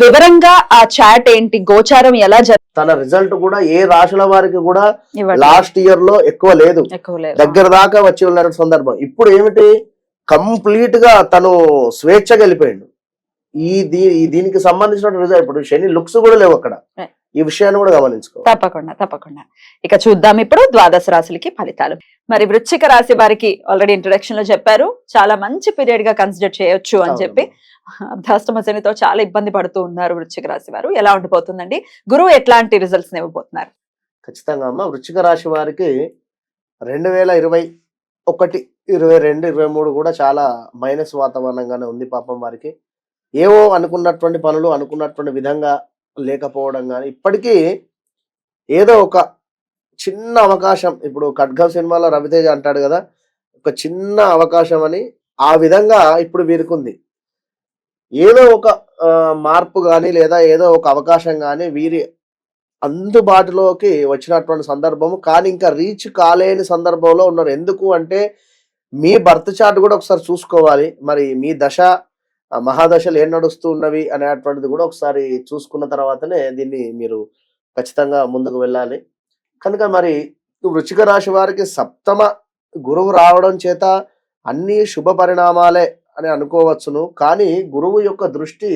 వివరంగా ఆ చాట్ ఏంటి? గోచారం ఎలా తన రిజల్ట్ కూడా ఏ రాశుల వారికి కూడా లాస్ట్ ఇయర్లో ఎక్కువ లేదు. దగ్గర దాకా వచ్చి ఉన్న సందర్భం. ఇప్పుడు ఏమిటి? కంప్లీట్గా తను స్వేచ్ఛగా వెళ్ళిపోయిండు. ఈ దీనికి సంబంధించిన రిజల్ట్ ఇప్పుడు శని లుక్స్ కూడా లేవు అక్కడ. ఈ విషయాన్ని కూడా గమనించుకో. తప్పకుండా తప్పకుండా. ఇక చూద్దాం ఇప్పుడు ద్వాదశ రాశులకి ఫలితాలు. మరి వృశ్చిక రాశి వారికి ఆల్రెడీ ఇంట్రొడక్షన్లో చెప్పారు. చాలా మంచి పీరియడ్గా కన్సిడర్ చేయొచ్చు అని. చెప్పి అర్ధాష్టమ శనితో చాలా ఇబ్బంది పడుతూ ఉన్నారు వృశ్చిక రాశి వారు. ఎలా ఉండిపోతుందండి? గురువు ఎట్లాంటి రిజల్ట్స్ ఇవ్వబోతున్నారు? ఖచ్చితంగా అమ్మ వృశ్చిక రాశి వారికి రెండు వేల ఇరవై ఒకటి ఇరవై రెండు ఇరవై మూడు కూడా చాలా మైనస్ వాతావరణంగానే ఉంది పాపం వారికి. ఏవో అనుకున్నటువంటి పనులు అనుకున్నటువంటి విధంగా లేకపోవడం కానీ ఇప్పటికీ ఏదో ఒక చిన్న అవకాశం. ఇప్పుడు ఖడ్గం సినిమాలో రవితేజ అంటాడు కదా ఒక చిన్న అవకాశం అని ఆ విధంగా ఇప్పుడు వీరుకుంది. ఏదో ఒక మార్పు కానీ లేదా ఏదో ఒక అవకాశం కానీ వీరి అందుబాటులోకి వచ్చినటువంటి సందర్భము. కానీ ఇంకా రీచ్ కాలేని సందర్భంలో ఉన్నారు. ఎందుకు అంటే మీ బర్త్ చార్ట్ కూడా ఒకసారి చూసుకోవాలి. మరి మీ దశ మహాదశలు ఏం నడుస్తూ ఉన్నవి అనేటువంటిది కూడా ఒకసారి చూసుకున్న తర్వాతనే దీన్ని మీరు ఖచ్చితంగా ముందుకు వెళ్ళాలి. కనుక మరి వృచ్చిక రాశి వారికి సప్తమ గురువు రావడం చేత అన్ని శుభ పరిణామాలే అని అనుకోవచ్చును. కానీ గురువు యొక్క దృష్టి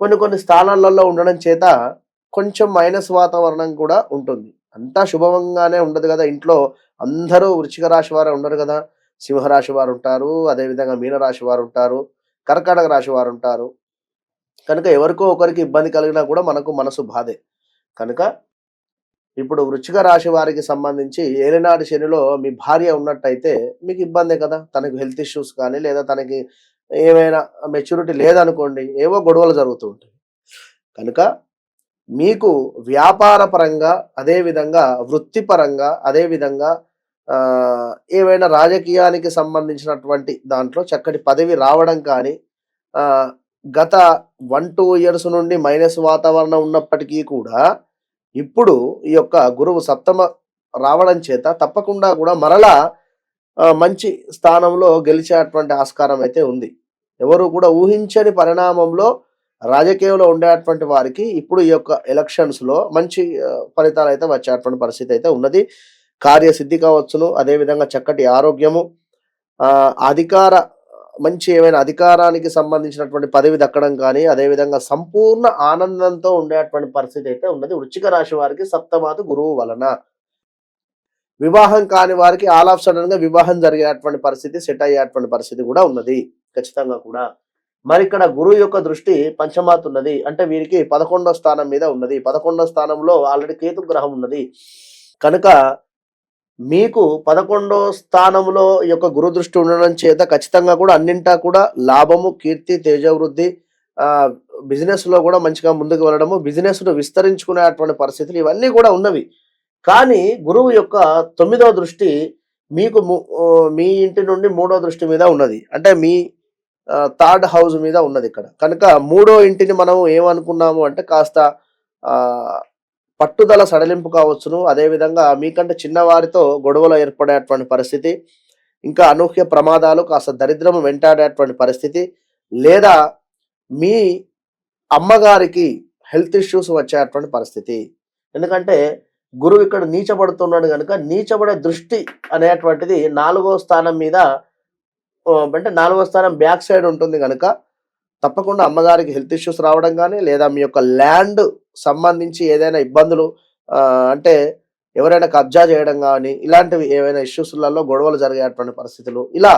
కొన్ని కొన్ని స్థానాలలో ఉండడం చేత కొంచెం మైనస్ వాతావరణం కూడా ఉంటుంది. అంతా శుభంగానే ఉండదు కదా ఇంట్లో. అందరూ వృచ్చిక రాశి వారు ఉండరు కదా. సింహరాశి వారు ఉంటారు. అదేవిధంగా మీనరాశి వారు ఉంటారు. కర్కాటక రాశి వారు ఉంటారు. కనుక ఎవరికో ఒకరికి ఇబ్బంది కలిగినా కూడా మనకు మనసు బాధే. కనుక ఇప్పుడు వృచ్చిక రాశి వారికి సంబంధించి ఏలినాటి శనిలో మీ భార్య ఉన్నట్టయితే మీకు ఇబ్బందే కదా. తనకు హెల్త్ ఇష్యూస్ కానీ లేదా తనకి ఏమైనా మెచ్యూరిటీ లేదనుకోండి ఏవో గొడవలు జరుగుతూ ఉంటాయి. కనుక మీకు వ్యాపార పరంగా అదేవిధంగా వృత్తిపరంగా అదేవిధంగా ఏవైనా రాజకీయానికి సంబంధించినటువంటి దాంట్లో చక్కటి పదవి రావడం కానీ గత వన్ టూ ఇయర్స్ నుండి మైనస్ వాతావరణం ఉన్నప్పటికీ కూడా ఇప్పుడు ఈ యొక్క గురువు సప్తమ రావడం చేత తప్పకుండా కూడా మరలా మంచి స్థానంలో గెలిచేటువంటి ఆస్కారం అయితే ఉంది. ఎవరు కూడా ఊహించని పరిణామంలో రాజకీయంలో ఉండేటువంటి వారికి ఇప్పుడు ఈ యొక్క ఎలక్షన్స్లో మంచి ఫలితాలు అయితే వచ్చేటువంటి పరిస్థితి అయితే ఉన్నది. కార్యసిద్ధి కావచ్చును అదేవిధంగా చక్కటి ఆరోగ్యము. ఆ, అధికార మంచి ఏమైనా అధికారానికి సంబంధించినటువంటి పదవి దక్కడం కానీ అదేవిధంగా సంపూర్ణ ఆనందంతో ఉండేటువంటి పరిస్థితి అయితే ఉన్నది. వృచ్చిక రాశి వారికి సప్తమాత గురువు వలన. వివాహం కాని వారికి ఆల్ ఆఫ్ సడన్గా వివాహం జరిగేటువంటి పరిస్థితి సెట్ అయ్యేటువంటి పరిస్థితి కూడా ఉన్నది. ఖచ్చితంగా కూడా. మరి ఇక్కడ గురువు యొక్క దృష్టి పంచమాత్ ఉన్నది. అంటే వీరికి పదకొండో స్థానం మీద ఉన్నది. పదకొండో స్థానంలో ఆల్రెడీ కేతు గ్రహం ఉన్నది. కనుక మీకు పదకొండో స్థానంలో ఈ యొక్క గురు దృష్టి ఉండడం చేత ఖచ్చితంగా కూడా అన్నింటా కూడా లాభము కీర్తి తేజవృద్ధి ఆ బిజినెస్లో కూడా మంచిగా ముందుకు వెళ్ళడము బిజినెస్ను విస్తరించుకునేటువంటి పరిస్థితులు ఇవన్నీ కూడా ఉన్నవి. కానీ గురువు యొక్క తొమ్మిదవ దృష్టి మీకు ము- మీ ఇంటి నుండి మూడో దృష్టి మీద ఉన్నది. అంటే మీ థర్డ్ హౌస్ మీద ఉన్నది ఇక్కడ. కనుక మూడో ఇంటిని మనం ఏమనుకున్నాము అంటే కాస్త ఆ పట్టుదల సడలింపు కావచ్చును. అదేవిధంగా మీకంటే చిన్నవారితో గొడవలు ఏర్పడేటువంటి పరిస్థితి ఇంకా అనూహ్య ప్రమాదాలు కాస్త దరిద్రము వెంటాడేటువంటి పరిస్థితి లేదా మీ అమ్మగారికి హెల్త్ ఇష్యూస్ వచ్చేటువంటి పరిస్థితి. ఎందుకంటే గురువు ఇక్కడ నీచబడుతున్నాడు కనుక నీచబడే దృష్టి అనేటువంటిది నాలుగో స్థానం మీద అంటే నాలుగో స్థానం బ్యాక్ సైడ్ ఉంటుంది కనుక తప్పకుండా అమ్మగారికి హెల్త్ ఇష్యూస్ రావడం కానీ లేదా మీ యొక్క ల్యాండ్ సంబంధించి ఏదైనా ఇబ్బందులు అంటే ఎవరైనా కబ్జా చేయడం కానీ ఇలాంటివి ఏవైనా ఇష్యూస్లలో గొడవలు జరిగేటువంటి పరిస్థితులు ఇలా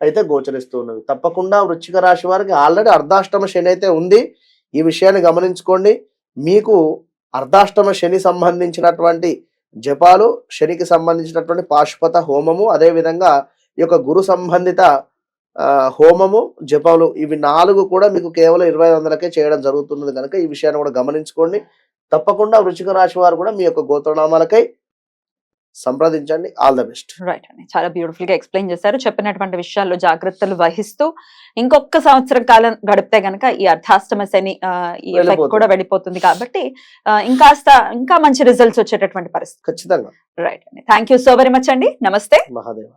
అయితే గోచరిస్తూ ఉన్నవి. తప్పకుండా వృచ్చిక రాశి వారికి ఆల్రెడీ అర్ధాష్టమ శని అయితే ఉంది. ఈ విషయాన్ని గమనించుకోండి. మీకు అర్ధాష్టమ శని సంబంధించినటువంటి జపాలు శనికి సంబంధించినటువంటి పాశుపత హోమము అదేవిధంగా ఈ యొక్క గురు సంబంధిత హోమము జపాలు ఇవి నాలుగు కూడా మీకు కేవలం ఇరవై వందలకే చేయడం జరుగుతున్నది కనుక ఈ విషయాన్ని కూడా గమనించుకోండి. తప్పకుండా వృశ్చిక రాశి వారు కూడా మీ యొక్క గోత్రనామాలకై సంప్రదించండి. All the best. రైట్ అండి చాలా బ్యూటిఫుల్గా ఎక్స్ప్లెయిన్ చేశారు. చెప్పినటువంటి విషయాల్లో జాగ్రత్తలు వహిస్తూ ఇంకొక సంవత్సరం కాలం గడిపితే గనక ఈ అర్ధాష్టమ శని ఈ ఎఫెక్ట్. కూడా వెళ్ళిపోతుంది కాబట్టి ఇంకాస్త ఇంకా మంచి రిజల్ట్స్ వచ్చేటటువంటి పరిస్థితి. ఖచ్చితంగా. రైట్ అండి థ్యాంక్ సో వెరీ మచ్ అండి నమస్తే మహాదేవ.